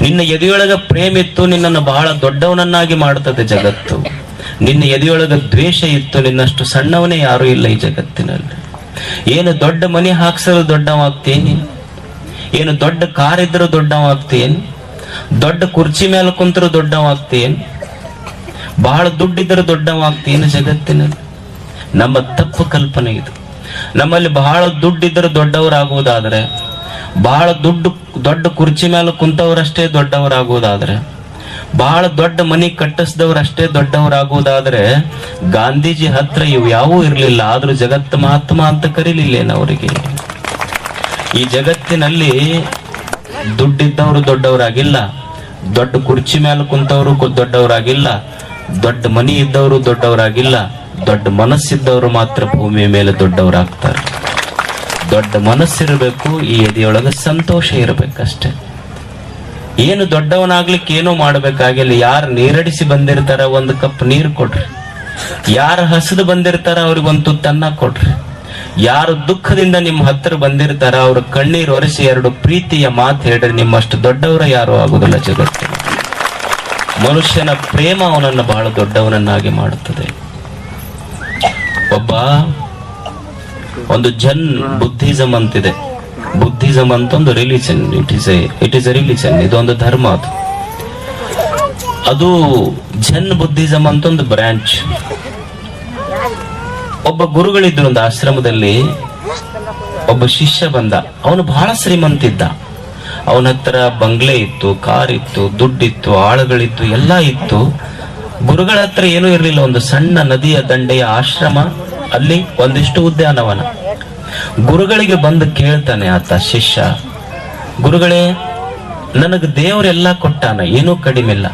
ನಿನ್ನ ಎದೆಯೊಳಗ ಪ್ರೇಮ ಇತ್ತು ನಿನ್ನನ್ನು ಬಹಳ ದೊಡ್ಡವನನ್ನಾಗಿ ಮಾಡುತ್ತದೆ ಜಗತ್ತು. ನಿನ್ನ ಎದೆಯೊಳಗ ದ್ವೇಷ ಇತ್ತು, ನಿನ್ನಷ್ಟು ಸಣ್ಣವನೇ ಯಾರೂ ಇಲ್ಲ ಈ ಜಗತ್ತಿನಲ್ಲಿ. ಏನು ದೊಡ್ಡ ಮನೆ ಹಾಕ್ಸಲು ದೊಡ್ಡವಾಗ್ತೇನೆ? ಏನು ದೊಡ್ಡ ಕಾರ್ ಇದ್ರೂ ದೊಡ್ಡವಾಗ್ತೇನೆ? ದೊಡ್ಡ ಕುರ್ಚಿ ಮೇಲೆ ಕುಂತರೂ ದೊಡ್ಡವಾಗ್ತೇನೆ? ಬಹಳ ದುಡ್ಡಿದ್ರೆ ದೊಡ್ಡವಾಗ್ತೇನೆ ಜಗತ್ತಿನಲ್ಲಿ. ನಮ್ಮ ತಪ್ಪು ಕಲ್ಪನೆ ಇದು. ನಮ್ಮಲ್ಲಿ ಬಹಳ ದುಡ್ಡಿದ್ರೆ ದೊಡ್ಡವರಾಗುವುದಾದ್ರೆ ಬಹಳ ದುಡ್ಡು ದೊಡ್ಡ ಕುರ್ಚಿ ಮೇಲೆ ಕುಂತವರಷ್ಟೇ ದೊಡ್ಡವರಾಗುವುದಾದ್ರೆ ಬಹಳ ದೊಡ್ಡ ಮನಿ ಕಟ್ಟಿಸಿದವರಷ್ಟೇ ದೊಡ್ಡವರಾಗುವುದಾದ್ರೆ ಗಾಂಧೀಜಿ ಹತ್ರ ಇವು ಯಾವೂ ಇರಲಿಲ್ಲ, ಆದ್ರೂ ಜಗತ್ತು ಮಹಾತ್ಮ ಅಂತ ಕರೀಲಿಲ್ಲೇನು ಅವರಿಗೆ? ಈ ಜಗತ್ತಿನಲ್ಲಿ ದುಡ್ಡಿದ್ದವರು ದೊಡ್ಡವರಾಗಿಲ್ಲ, ದೊಡ್ಡ ಕುರ್ಚಿ ಮೇಲೆ ಕುಂತವರು ದೊಡ್ಡವರಾಗಿಲ್ಲ, ದೊಡ್ಡ ಮನಿ ಇದ್ದವರು ದೊಡ್ಡವರಾಗಿಲ್ಲ, ದೊಡ್ಡ ಮನಸ್ಸಿದ್ದವರು ಮಾತ್ರ ಭೂಮಿಯ ಮೇಲೆ ದೊಡ್ಡವರಾಗ್ತಾರೆ. ದೊಡ್ಡ ಮನಸ್ಸಿರಬೇಕು, ಈ ಎದೆಯೊಳಗೆ ಸಂತೋಷ ಇರಬೇಕಷ್ಟೆ. ಏನು ದೊಡ್ಡವನಾಗ್ಲಿಕ್ಕೆ ಏನೋ ಮಾಡಬೇಕಾಗಿಲ್ಲ. ಯಾರು ನೀರಡಿಸಿ ಬಂದಿರ್ತಾರ ಒಂದು ಕಪ್ ನೀರು ಕೊಡ್ರಿ. ಯಾರು ಹಸಿದು ಬಂದಿರ್ತಾರ ಅವ್ರಿಗೊಂದು ತುತ್ತನ್ನ ಕೊಡ್ರಿ. ಯಾರು ದುಃಖದಿಂದ ನಿಮ್ಮ ಹತ್ತಿರ ಬಂದಿರ್ತಾರ, ಅವ್ರ ಕಣ್ಣೀರು ಒರೆಸಿ ಎರಡು ಪ್ರೀತಿಯ ಮಾತು ಹೇಳ್ರಿ. ನಿಮ್ಮಷ್ಟು ದೊಡ್ಡವರ ಯಾರು ಆಗುದಿಲ್ಲ ಜಗತ್ತು. ಮನುಷ್ಯನ ಪ್ರೇಮ ಅವನನ್ನು ಬಹಳ ದೊಡ್ಡವನನ್ನಾಗಿ ಮಾಡುತ್ತದೆ. ಒಬ್ಬ ಒಂದು ಜನ್ ಬುದ್ಧಿಸಮ್ ಅಂತಿದೆ. ಬುದ್ಧಿಸಮ್ ಅಂತ ಒಂದು religion it is it is a religion ಇದೊಂದು ಧರ್ಮ ಅದು. ಅದು ಜನ್ ಬುದ್ಧಿಸಮ್ ಅಂತ ಒಂದು ಬ್ರಾಂಚ್ ಒಬ್ಬ ಗುರುಗಳಿದ್ರು ಒಂದು ಆಶ್ರಮದಲ್ಲಿ, ಒಬ್ಬ ಶಿಷ್ಯ ಬಂದ. ಅವನು ಬಹಳ ಶ್ರೀಮಂತ ಇದ್ದ ಅವನ ಹತ್ರ ಬಂಗ್ಲೆ ಇತ್ತು, ಕಾರ್ ಇತ್ತು, ದುಡ್ಡಿತ್ತು, ಆಳುಗಳಿತ್ತು, ಎಲ್ಲ ಇತ್ತು. ಗುರುಗಳ ಹತ್ರ ಏನೂ ಇರಲಿಲ್ಲ. ಒಂದು ಸಣ್ಣ ನದಿಯ ದಂಡೆಯ ಆಶ್ರಮ ಅಲ್ಲಿ ಒಂದಿಷ್ಟು ಉದ್ಯಾನವನ. ಗುರುಗಳಿಗೆ ಬಂದು ಕೇಳ್ತಾನೆ ಆತ, ಶಿಷ್ಯ, ಗುರುಗಳೇ, ನನಗೆ ದೇವರೆಲ್ಲ ಕೊಟ್ಟಾನ, ಏನೂ ಕಡಿಮೆ ಇಲ್ಲ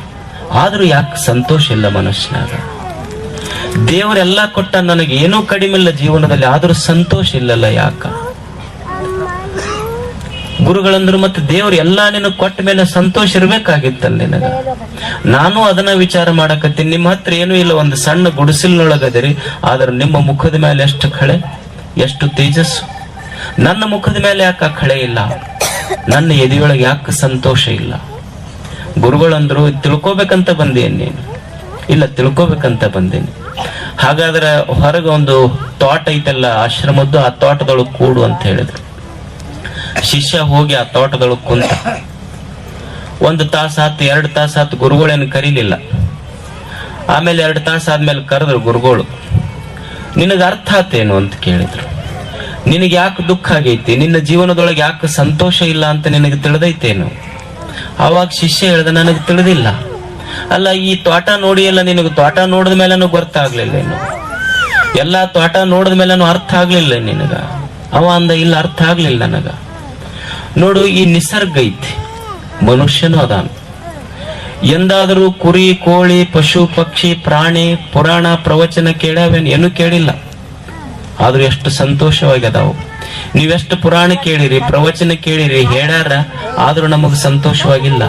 ಆದ್ರೂ ಯಾಕೆ ಸಂತೋಷ ಇಲ್ಲ ಮನುಷ್ಯನಾಗ ದೇವರೆಲ್ಲ ಕೊಟ್ಟ ನನಗೆ ಏನೂ ಕಡಿಮೆ ಇಲ್ಲ ಜೀವನದಲ್ಲಿ, ಆದ್ರೂ ಸಂತೋಷ ಇಲ್ಲಲ್ಲ ಯಾಕ? ಗುರುಗಳಂದ್ರು ಮತ್ತೆ ದೇವ್ರು ಎಲ್ಲಾ ನಿನ್ನ ಕೊಟ್ಟ ಮೇಲೆ ಸಂತೋಷ ಇರ್ಬೇಕಾಗಿತ್ತಲ್ಲ ನಿನಗ. ನಾನು ಅದನ್ನ ವಿಚಾರ ಮಾಡಕತ್ತೀನಿ. ನಿಮ್ಮ ಹತ್ರ ಏನೂ ಇಲ್ಲ, ಒಂದು ಸಣ್ಣ ಗುಡಿಸಿಲ್ನೊಳಗದಿರಿ. ಆದ್ರೆ ನಿಮ್ಮ ಮುಖದ ಮೇಲೆ ಎಷ್ಟು ಖಳೆ ಎಷ್ಟು ತೇಜಸ್ಸು. ನನ್ನ ಮುಖದ ಮೇಲೆ ಯಾಕೆ ಆ ಖಳೆ ಇಲ್ಲ? ನನ್ನ ಎದೆಯೊಳಗೆ ಯಾಕೆ ಸಂತೋಷ ಇಲ್ಲ? ಗುರುಗಳಂದ್ರು, ತಿಳ್ಕೊಬೇಕಂತ ಬಂದೇನ್ ನೀನು? ಇಲ್ಲ, ತಿಳ್ಕೊಬೇಕಂತ ಬಂದೇನಿ? ಹಾಗಾದ್ರೆ ಹೊರಗೆ ಒಂದು ತೋಟ ಐತಲ್ಲ, ಆಶ್ರಮದ್ದು, ಆ ತೋಟದೊಳಗೆ ಕೂಡು ಅಂತ ಹೇಳಿದ್ರು. ಶಿಷ್ಯ ಹೋಗಿ ಆ ತೋಟದೊಳಗೆ ಕುಂತ. ಒಂದು ತಾಸು ಆತು, ಎರಡು ತಾಸು ಆತು ಗುರುಗಳೇನು ಕರೀಲಿಲ್ಲ. ಆಮೇಲೆ ಎರಡು ತಾಸು ಆದ್ಮೇಲೆ ಕರೆದ್ರು ಗುರುಗಳು, ನಿನಗೆ ಅರ್ಥ ಆತೇನು? ಅಂತ ಕೇಳಿದ್ರು. ನಿನಗೆ ಯಾಕೆ ದುಃಖ ಆಗೈತಿ? ನಿನ್ನ ಜೀವನದೊಳಗೆ ಯಾಕೆ ಸಂತೋಷ ಇಲ್ಲ ಅಂತ ನಿನಗೆ ತಿಳಿದೈತೇನು? ಅವಾಗ ಶಿಷ್ಯ ಹೇಳ್ದ, ನನಗೆ ತಿಳಿದಿಲ್ಲ. ಅಲ್ಲ, ಈ ತೋಟ ನೋಡಿ ಎಲ್ಲ ನಿನಗೆ ತೋಟ ನೋಡಿದ ಮೇಲೂ ಗೊತ್ತಾಗ್ಲಿಲ್ಲೇನು ಎಲ್ಲಾ ತೋಟ ನೋಡಿದ ಮೇಲೂ ಅರ್ಥ ಆಗ್ಲಿಲ್ಲ ನಿನಗ. ಅವ ಅಂದ, ಇಲ್ಲ, ಅರ್ಥ ಆಗ್ಲಿಲ್ಲ ನನಗ. ನೋಡು, ಈ ನಿಸರ್ಗ ಐತಿ. ಮನುಷ್ಯನು ಅದಾನ. ಎಂದಾದರೂ ಕುರಿ, ಕೋಳಿ, ಪಶು, ಪಕ್ಷಿ, ಪ್ರಾಣಿ, ಪುರಾಣ, ಪ್ರವಚನ ಕೇಳವೇನು ಏನು ಕೇಳಿಲ್ಲ. ಆದ್ರೂ ಎಷ್ಟು ಸಂತೋಷವಾಗಿ ಅದಾವು ನೀವೆಷ್ಟು ಪುರಾಣ ಕೇಳಿರಿ, ಪ್ರವಚನ ಕೇಳಿರಿ ಹೇಳಾರ ಆದ್ರೂ ನಮಗ್ ಸಂತೋಷವಾಗಿಲ್ಲ.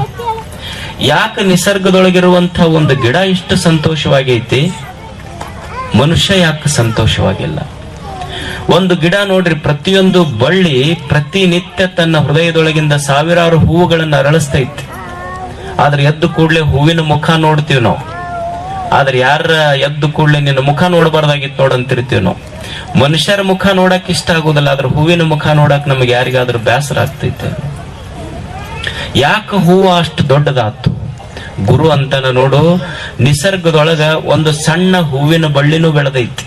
ಯಾಕೆ ನಿಸರ್ಗದೊಳಗಿರುವಂತ ಒಂದು ಗಿಡ ಇಷ್ಟು ಸಂತೋಷವಾಗೈತಿ? ಮನುಷ್ಯ ಯಾಕೆ ಸಂತೋಷವಾಗಿಲ್ಲ? ಒಂದು ಗಿಡ ನೋಡ್ರಿ, ಪ್ರತಿಯೊಂದು ಬಳ್ಳಿ ಪ್ರತಿನಿತ್ಯ ತನ್ನ ಹೃದಯದೊಳಗಿಂದ ಸಾವಿರಾರು ಹೂವುಗಳನ್ನು ಅರಳಿಸ್ತೈತಿ. ಆದ್ರೆ ಎದ್ದು ಕೂಡ್ಲೆ ಹೂವಿನ ಮುಖ ನೋಡ್ತೀವಿ ನಾವು. ಆದ್ರೆ ಯಾರ ಎದ್ದು ಕೂಡ್ಲೆ ನಿನ್ನ ಮುಖ ನೋಡಬಾರ್ದಾಗಿತ್ತು ನೋಡಂತಿರ್ತೀವಿ ನಾವು. ಮನುಷ್ಯರ ಮುಖ ನೋಡಕ್ ಇಷ್ಟ ಆಗುದಿಲ್ಲ, ಆದ್ರೆ ಹೂವಿನ ಮುಖ ನೋಡಕ್ ನಮಗೆ ಯಾರಿಗಾದ್ರೂ ಬೇಸರ ಆಗ್ತೈತೆ. ಯಾಕೆ ಹೂವು ಅಷ್ಟು ದೊಡ್ಡದಾತು? ಗುರು ಅಂತನ ನೋಡು, ನಿಸರ್ಗದೊಳಗ ಒಂದು ಸಣ್ಣ ಹೂವಿನ ಬಳ್ಳಿನೂ ಬೆಳೆದೈತಿ.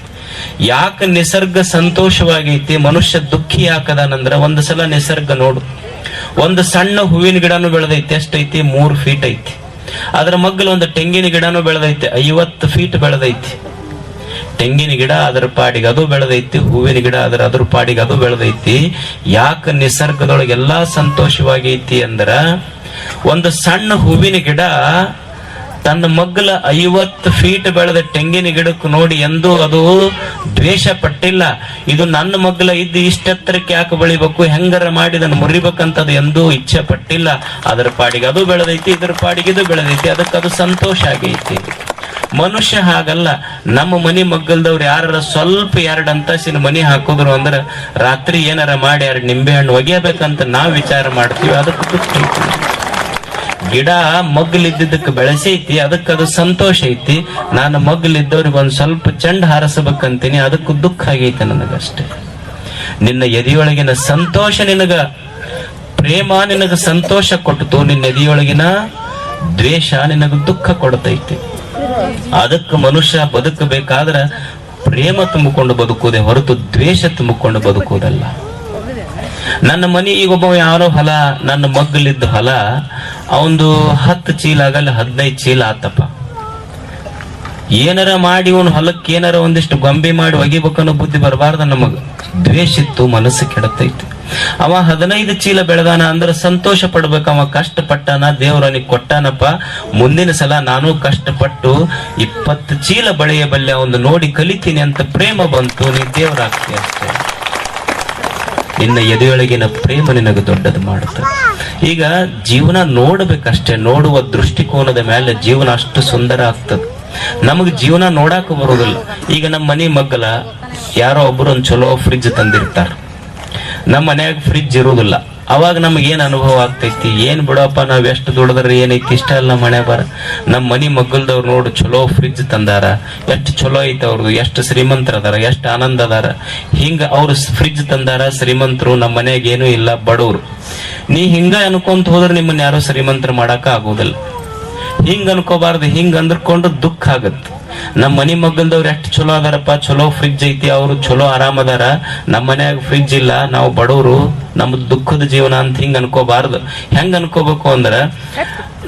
ಯಾಕೆ ನಿಸರ್ಗ ಸಂತೋಷವಾಗೈತಿ, ಮನುಷ್ಯ ದುಃಖಿ ಯಾಕದಾನಂದ್ರ ಒಂದು ಸಲ ನಿಸರ್ಗ ನೋಡು. ಒಂದು ಸಣ್ಣ ಹೂವಿನ ಗಿಡನೂ ಬೆಳೆದೈತಿ, ಎಷ್ಟೈತಿ? ಮೂರು ಫೀಟ್ ಐತಿ. ಅದ್ರ ಮಗ್ಗಲ ಒಂದು ತೆಂಗಿನ ಗಿಡನೂ ಬೆಳೆದೈತಿ, ಐವತ್ತು ಫೀಟ್ ಬೆಳೆದೈತಿ. ತೆಂಗಿನ ಗಿಡ ಅದರ ಪಾಡಿಗೆ ಅದು ಬೆಳೆದೈತಿ, ಹೂವಿನ ಗಿಡ ಅದರ ಅದ್ರ ಪಾಡಿಗೆ ಅದು ಬೆಳೆದೈತಿ. ಯಾಕೆ ನಿಸರ್ಗದೊಳಗೆ ಎಲ್ಲಾ ಸಂತೋಷವಾಗೈತಿ ಅಂದ್ರ, ಒಂದು ಸಣ್ಣ ಹೂವಿನ ಗಿಡ ತನ್ನ ಮಗ್ಗಲ ಐವತ್ತು ಫೀಟ್ ಬೆಳೆದ ತೆಂಗಿನ ಗಿಡಕ್ಕೆ ನೋಡಿ ಎಂದೂ ಅದು ದ್ವೇಷ ಪಟ್ಟಿಲ್ಲ ಇದು ನನ್ನ ಮಗ್ಗಲ ಇದ್ದು ಇಷ್ಟೆತ್ತರಕ್ಕೆ ಯಾಕೆ ಬೆಳಿಬೇಕು? ಹೆಂಗರ ಮಾಡಿ ಅದನ್ನು ಮುರಿಬೇಕಂತ ಅದು ಎಂದೂ ಇಚ್ಛೆ ಪಟ್ಟಿಲ್ಲ ಅದರ ಪಾಡಿಗೆ ಅದು ಬೆಳೆದೈತಿ, ಇದರ ಪಾಡಿಗೆ ಇದು ಬೆಳೆದೈತಿ. ಅದಕ್ಕೆ ಅದು ಸಂತೋಷ ಆಗೈತಿ. ಮನುಷ್ಯ ಹಾಗಲ್ಲ. ನಮ್ಮ ಮನಿ ಮಗ್ಗಲ್ದವ್ರು ಯಾರ ಸ್ವಲ್ಪ ಎರಡು ಅಂತಸ್ತಿನ ಮನಿ ಹಾಕಿದ್ರು ಅಂದ್ರೆ ರಾತ್ರಿ ಏನಾರ ಮಾಡಿ ಎರಡು ನಿಂಬೆ ಹಣ್ಣು ಒಗೆಯಬೇಕಂತ ನಾವು ವಿಚಾರ ಮಾಡ್ತೀವಿ. ಅದಕ್ಕೆ ಗಿಡ ಮಗ್ಲಿದ್ದಕ್ಕೆ ಬೆಳೆಸೈತಿ ಅದಕ್ಕೆ ಅದು ಸಂತೋಷ ಐತಿ. ನಾನು ಮಗ್ಲಿದ್ದವ್ರಿಗೆ ಒಂದ್ ಸ್ವಲ್ಪ ಚಂಡ್ ಹಾರಿಸಬೇಕಂತೀನಿ, ಅದಕ್ಕೂ ದುಃಖ ಆಗೈತೆ ನನಗಷ್ಟೇ. ನಿನ್ನ ಎದೆಯೊಳಗಿನ ಸಂತೋಷ ನಿನಗ, ಪ್ರೇಮ ನಿನಗ ಸಂತೋಷ ಕೊಟ್ಟಿತು ನಿನ್ನ ಎದೆಯೊಳಗಿನ ದ್ವೇಷ ನಿನಗ ದುಃಖ ಕೊಡ್ತೈತಿ. ಅದಕ್ಕೆ ಮನುಷ್ಯ ಬದುಕಬೇಕಾದ್ರ ಪ್ರೇಮ ತುಂಬಿಕೊಂಡು ಬದುಕುವುದೇ ಹೊರತು ದ್ವೇಷ ತುಂಬಿಕೊಂಡು ಬದುಕುವುದಲ್ಲ. ನನ್ನ ಮನಿ ಈಗ ಒಬ್ಬ ಯಾರೋ ಹೊಲ, ನನ್ನ ಮಗ್ಗಲಿದ್ದ ಹೊಲ, ಅವಂದು ಹತ್ತು ಚೀಲ ಆಗಲ್ಲ, ಹದಿನೈದು ಚೀಲ ಆತಪ್ಪ. ಏನಾರ ಮಾಡಿ ಅವನು ಹೊಲಕ್ಕೆ ಏನಾರ ಒಂದಿಷ್ಟು ಗೊಂಬೆ ಮಾಡಿ ಒಗಿಬೇಕನ್ನೋ ಬುದ್ಧಿ ಬರಬಾರ್ದ ನಮಗ ದ್ವೇಷ ಇತ್ತು, ಮನಸ್ಸು ಕೆಡತೈತಿ. ಅವ ಹದಿನೈದು ಚೀಲ ಬೆಳೆದಾನ ಅಂದ್ರೆ ಸಂತೋಷ ಪಡ್ಬೇಕು, ಅವ ಕಷ್ಟಪಟ್ಟಾನ ದೇವ್ರನಿಗೆ ಕೊಟ್ಟಾನಪ್ಪ. ಮುಂದಿನ ಸಲ ನಾನು ಕಷ್ಟಪಟ್ಟು ಇಪ್ಪತ್ತು ಚೀಲ ಬಳೆಯ ಬಲ್ಲೆ ಒಂದು ನೋಡಿ ಕಲಿತೀನಿ ಅಂತ ಪ್ರೇಮ ಬಂತು, ನೀ ದೇವರಾಗ್ತಿ ಅಷ್ಟೇ ನಿನ್ನ ಎದೆಯೊಳಗಿನ ಪ್ರೇಮ ನಿನಗೆ ದೊಡ್ಡದು ಮಾಡುತ್ತೆ. ಈಗ ಜೀವನ ನೋಡಬೇಕಷ್ಟೇ, ನೋಡುವ ದೃಷ್ಟಿಕೋನದ ಮೇಲೆ ಜೀವನ ಅಷ್ಟು ಸುಂದರ ಆಗ್ತದೆ. ನಮಗೆ ಜೀವನ ನೋಡಾಕ ಬರೋದಿಲ್ಲ ಈಗ ನಮ್ಮ ಮನೆ ಮಗ್ಗಲ ಯಾರೋ ಒಬ್ಬರು ಒಂದು ಚಲೋ ಫ್ರಿಜ್ ತಂದಿರ್ತಾರೆ. ನಮ್ಮ ಮನ್ಯಾಗ ಫ್ರಿಜ್ ಇರುವುದಿಲ್ಲ. ಅವಾಗ ನಮ್ಗೆ ಏನು ಅನುಭವ ಆಗ್ತೈತಿ? ಏನು ಬಿಡಪ್ಪ, ನಾವು ಎಷ್ಟು ದುಡಿದ್ರೆ ಏನೈತಿ? ಇಷ್ಟ ಅಲ್ಲ ಮನೆ ಬರ. ನಮ್ಮ ಮನೆ ಮಗ್ಗಲ್ದವ್ರು ನೋಡು, ಚಲೋ ಫ್ರಿಜ್ ತಂದಾರ. ಎಷ್ಟು ಚಲೋ ಐತೆ ಅವ್ರದ್ದು ಎಷ್ಟು ಶ್ರೀಮಂತರ ಅದಾರ ಎಷ್ಟು ಆನಂದ ಅದಾರ ಹಿಂಗ ಅವ್ರು ಫ್ರಿಜ್ ತಂದಾರ, ಶ್ರೀಮಂತರು ನಮ್ಮ ಮನೆಯಾಗ ಏನೂ ಇಲ್ಲ, ಬಡವರು. ನೀ ಹಿಂಗ ಅನ್ಕೊಂತ ಹೋದ್ರೆ ನಿಮ್ಮನ್ನ ಯಾರೋ ಶ್ರೀಮಂತರ ಮಾಡಾಕ ಆಗೋದಿಲ್ಲ. ಹಿಂಗ ಅನ್ಕೋಬಾರ್ದು, ಹಿಂಗ ಅಂದ್ಕೊಂಡು ದುಃಖ ಆಗತ್ತೆ. ನಮ್ಮ ಮನೆ ಮಗ್ಗಲ್ದವ್ರು ಎಷ್ಟು ಚಲೋ ಅದಾರಪ್ಪ, ಚಲೋ ಫ್ರಿಜ್ ಐತಿ, ಅವರು ಚಲೋ ಆರಾಮ್ ಅದಾರ. ನಮ್ಮ ಮನ್ಯಾಗ ಫ್ರಿಜ್ ಇಲ್ಲ, ನಾವು ಬಡವರು. ನಮ್ದು ದುಃಖದ ಜೀವನ ಅಂತ ಹಿಂಗ ಅನ್ಕೋಬಾರ್ದು. ಹೆಂಗ್ ಅನ್ಕೋಬೇಕು ಅಂದ್ರ,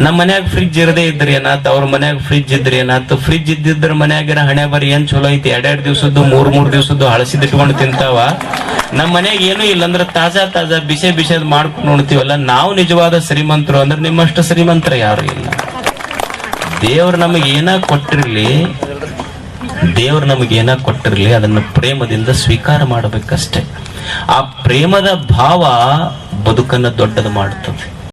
ನಮ್ಮ ಮನ್ಯಾಗ ಫ್ರಿಜ್ ಇರದೇ ಇದ್ರಿ ಏನಾತ್, ಅವ್ರ ಮನ್ಯಾಗ ಫ್ರಿಜ್ ಇದ್ರಿ ಏನಾತ್ ಫ್ರಿಜ್ ಇದ್ದಿದ್ರ ಮನ್ಯಾಗಿರ ಹಣೆ ಬರಿ ಏನ್ ಚಲೋ ಐತಿ? ಎರಡೆರಡು ದಿವ್ಸದ್ದು, ಮೂರ್ ಮೂರ್ ದಿವ್ಸದ್ದು ಹಳಸಿದ್ ಇಟ್ಕೊಂಡು ತಿಂತಾವ. ನಮ್ಮ ಮನ್ಯಾಗ ಏನು ಇಲ್ಲ ಅಂದ್ರೆ ತಾಜಾ ತಾಜಾ ಬಿಸಿ ಬಿಸೆದ್ ಮಾಡ್ಕೊಂಡು ನೋಡ್ತೀವಲ್ಲ, ನಾವು ನಿಜವಾದ ಶ್ರೀಮಂತರು ಅಂದ್ರೆ ನಿಮ್ಮಷ್ಟು ಶ್ರೀಮಂತರ ಯಾರು ಇಲ್ಲ. ದೇವ್ರು ನಮಗೆ ಏನ ಕೊಟ್ಟಿರ್ಲಿ, ದೇವ್ರು ನಮಗೆ ಏನ ಕೊಟ್ಟಿರ್ಲಿ, ಅದನ್ನು ಪ್ರೇಮದಿಂದ ಸ್ವೀಕಾರ ಮಾಡಬೇಕಷ್ಟೆ. ಆ ಪ್ರೇಮದ ಭಾವ ಬದುಕನ್ನು ದೊಡ್ಡದು ಮಾಡುತ್ತದೆ.